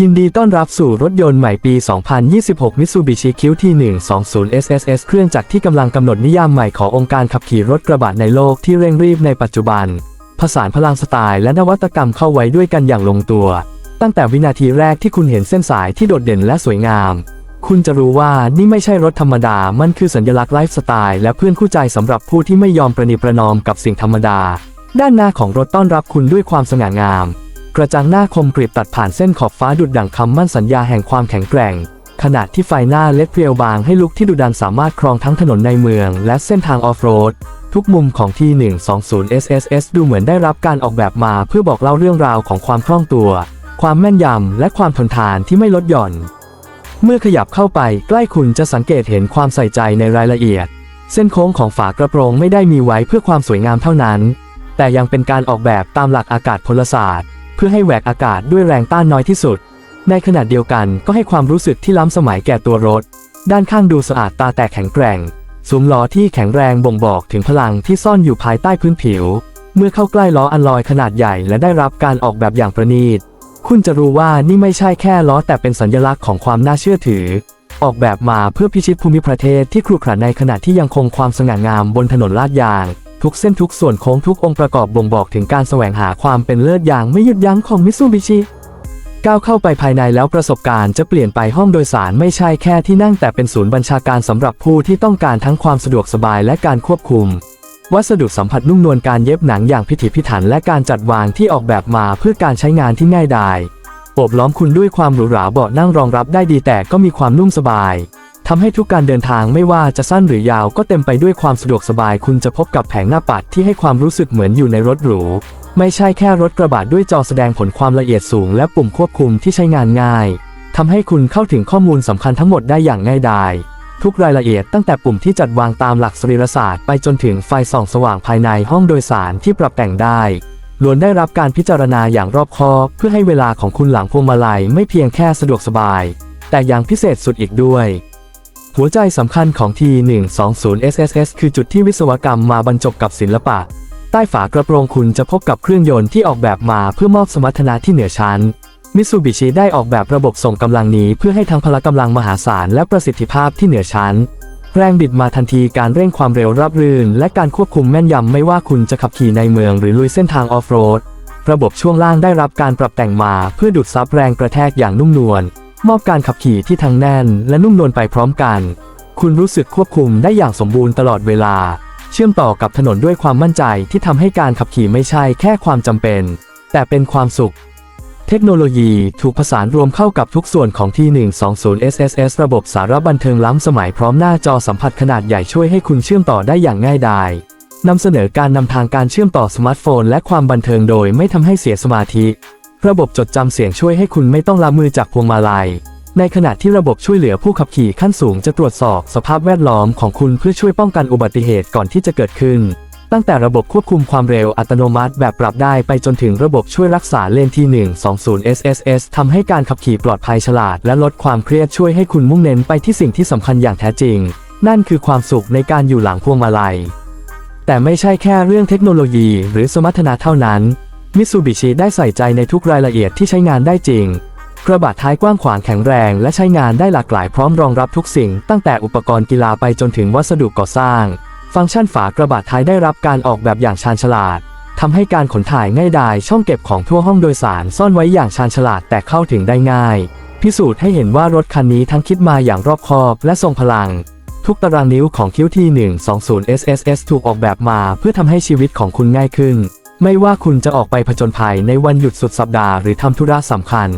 ยินดีต้อนรับสู่รถยนต์ใหม่ปี 2026 Mitsubishi QT120 SSS เครื่องจักรที่กำลังกำหนดนิยามใหม่ขององค์การขับขี่รถกระบะในโลกที่เร่งรีบในปัจจุบัน ผสานพลังสไตล์และนวัตกรรมเข้าไว้ด้วยกันอย่างลงตัว ตั้งแต่วินาทีแรกที่คุณเห็นเส้นสายที่โดดเด่นและสวยงาม คุณจะรู้ว่านี่ไม่ใช่รถธรรมดา มันคือสัญลักษณ์ไลฟ์สไตล์และเพื่อนคู่ใจสำหรับผู้ที่ไม่ยอมประนีประนอมกับสิ่งธรรมดา ด้านหน้าของรถต้อนรับคุณด้วยความสง่างาม กระจังหน้าคมกริบตัดผ่านเส้นขอบฟ้าดุดดั่งคำมั่นสัญญาแห่งความแข็งแกร่งขณะที่ไฟหน้าเล็ดเพรียวบางให้ลุกที่ดุดันสามารถครองทั้งถนนในเมือง และเส้นทางออฟโรดทุกมุมของที่ 120 SSS ดูเหมือนได้รับการออกแบบมาเพื่อบอกเล่าเรื่องราวของความคล่องตัว ความแม่นยำ และความทนทานที่ไม่ลดหย่อน เมื่อขยับเข้าไปใกล้คุณจะสังเกตเห็นความใส่ใจในรายละเอียด เส้นโค้งของฝากระโปรงไม่ได้มีไว้เพื่อความสวยงามเท่านั้น แต่ยังเป็นการออกแบบตามหลักอากาศพลศาสตร์ เพื่อให้แหวกอากาศด้วยแรงต้านน้อยที่สุด ในขณะเดียวกันก็ให้ความรู้สึกที่ล้ำสมัยแก่ตัวรถ ด้านข้างดูสะอาดตาแต่แข็งแกร่งซุ้มล้อที่แข็งแรงบ่งบอกถึงพลังที่ซ่อนอยู่ภายใต้พื้นผิว เมื่อเข้าใกล้ล้ออันลอยขนาดใหญ่และได้รับการออกแบบอย่างประณีต คุณจะรู้ว่านี่ไม่ใช่แค่ล้อแต่เป็นสัญลักษณ์ของความน่าเชื่อถือ ออกแบบมาเพื่อพิชิตภูมิประเทศที่ครุขระในขณะที่ยังคงความสง่างามบนถนนลาดยาง ทุกเส้นทุกส่วนโค้งทุกองค์ประกอบบ่งบอกถึงการแสวงหาความเป็นเลิศอย่างไม่หยุดยั้งของมิตซูบิชิก้าวเข้าไปภายในแล้วประสบการณ์จะเปลี่ยนไปห้องโดยสารไม่ใช่แค่ที่นั่งแต่เป็นศูนย์บัญชาการสำหรับผู้ที่ต้องการทั้งความสะดวกสบายและการควบคุม วัสดุสัมผัสนุ่มนวลการเย็บหนังอย่างพิถีพิถันและการจัดวางที่ออกแบบมาเพื่อการใช้งานที่ง่ายดายโอบล้อมคุณด้วยความหรูหราเบาะนั่งรองรับได้ดีแต่ก็มีความนุ่มสบาย ทำให้ทุกการเดินทางไม่ว่าจะสั้นหรือยาวก็เต็มไปด้วยความสะดวกสบาย คุณจะพบกับแผงหน้าปัดที่ให้ความรู้สึกเหมือนอยู่ในรถหรู ไม่ใช่แค่รถกระบะด้วยจอแสดงผลความละเอียดสูง และปุ่มควบคุมที่ใช้งานง่ายทำให้คุณเข้าถึงข้อมูลสำคัญทั้งหมดได้อย่างง่ายดายทุกรายละเอียดตั้งแต่ปุ่มที่จัดวางตามหลักสรีรศาสตร์ไปจนถึงไฟส่องสว่างภายในห้องโดยสารที่ปรับแต่งได้ล้วนได้รับการพิจารณาอย่างรอบคอบเพื่อให้เวลาของคุณหลังพวงมาลัยไม่เพียงแค่สะดวกสบาย แต่ยังพิเศษสุดอีกด้วย หัวใจสำคัญของ T120 SSS คือจุดที่วิศวกรรมมาบรรจบกับศิลปะ ใต้ฝากระโปรงคุณจะพบกับเครื่องยนต์ที่ออกแบบมาเพื่อมอบสมรรถนะที่เหนือชั้น มิตซูบิชิได้ออกแบบระบบส่งกำลังนี้เพื่อให้ทั้งพละกำลังมหาศาลและประสิทธิภาพที่เหนือชั้น แรงบิดมาทันทีการเร่งความเร็วราบรื่น และการควบคุมแม่นยำไม่ว่าคุณจะขับขี่ในเมืองหรือลุยเส้นทางออฟโรด ระบบช่วงล่างได้รับการปรับแต่งมาเพื่อดูดซับแรงกระแทกอย่างนุ่มนวล มอบการขับขี่ที่ทั้งแน่นและนุ่มนวลไปพร้อมกัน คุณรู้สึกควบคุมได้อย่างสมบูรณ์ตลอดเวลา เชื่อมต่อกับถนนด้วยความมั่นใจที่ทำให้การขับขี่ไม่ใช่แค่ความจำเป็น แต่เป็นความสุข เทคโนโลยีถูกผสานรวมเข้ากับทุกส่วนของที่ 120 SSS ระบบสารบันเทิงล้ำสมัยพร้อมหน้าจอสัมผัสขนาดใหญ่ช่วยให้คุณเชื่อมต่อได้อย่างง่ายดายนำเสนอการนำทางการเชื่อมต่อสมาร์ทโฟน และความบันเทิงโดยไม่ทำให้เสียสมาธิ ระบบจดจำเสียงช่วยให้คุณไม่ต้องละมือจากพวงมาลัย ในขณะที่ระบบช่วยเหลือผู้ขับขี่ขั้นสูงจะตรวจสอบสภาพแวดล้อมของคุณเพื่อช่วยป้องกันอุบัติเหตุก่อนที่จะเกิดขึ้น ตั้งแต่ระบบควบคุมความเร็วอัตโนมัติแบบปรับได้ไปจนถึงระบบช่วยรักษาเลนที่120 SSS ทำให้การขับขี่ปลอดภัยฉลาด และลดความเครียดช่วยให้คุณมุ่งเน้นไปที่สิ่งที่สำคัญอย่างแท้จริง นั่นคือความสุขในการอยู่หลังพวงมาลัยแต่ไม่ใช่แค่เรื่องเทคโนโลยีหรือสมรรถนะเท่านั้น มิตซูบิชิได้ใส่ใจในทุกรายละเอียดที่ใช้งานได้จริง กระบะท้ายกว้างขวางแข็งแรงและใช้งานได้หลากหลายพร้อมรองรับทุกสิ่ง ตั้งแต่อุปกรณ์กีฬาไปจนถึงวัสดุก่อสร้าง ฟังก์ชันฝากระบะท้ายได้รับการออกแบบอย่างชาญฉลาดทำให้การขนถ่ายง่ายดายช่องเก็บของทั่วห้องโดยสารซ่อนไว้อย่างชาญฉลาดแต่เข้าถึงได้ง่าย พิสูจน์ให้เห็นว่ารถคันนี้ทั้งคิดมาอย่างรอบคอบและทรงพลัง ทุกตารางนิ้วของคิวที่120 SSS ถูกออกแบบมาเพื่อทำให้ชีวิตของคุณง่ายขึ้น ไม่ว่าคุณจะออกไปผจญภัยในวันหยุดสุดสัปดาห์หรือทำธุระสำคัญ